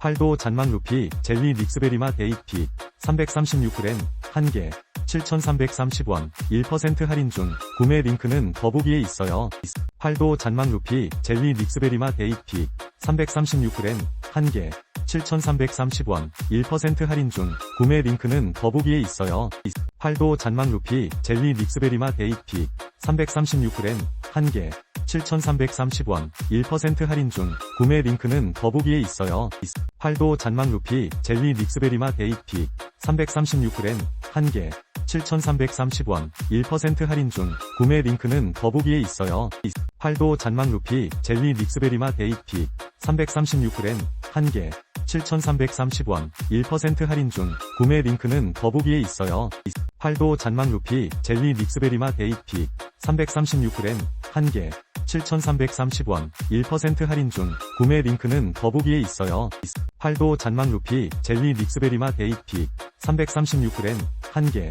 팔도 잔망 루피 젤리 믹스베리 맛 AP 336g 1개 7,330원 1% 할인 중 구매 링크는 더보기에 있어요. 팔도 잔망 루피 젤리 믹스베리 맛 AP 336g 1개 7,330원 1% 할인 중 구매 링크는 더보기에 있어요. 팔도 잔망 루피 젤리 믹스베리 맛 AP 336g 1개 7,330원 1% 할인 중 구매 링크는 더보기에 있어요. 팔도 잔망 루피 젤리 믹스베리 맛 AP 336g 1개 7,330원 1% 할인 중 구매 링크는 더보기에 있어요. 팔도 잔망 루피 젤리 믹스베리 맛 AP 336g 1개 7,330원 1% 할인 중 구매 링크는 더보기에 있어요. 팔도 잔망 루피 젤리 믹스베리 맛 AP 336g 1개 7,330원 1% 할인 중 구매 링크는 더보기에 있어요. 팔도 잔망 루피 젤리 믹스베리 맛 AP 336g 1개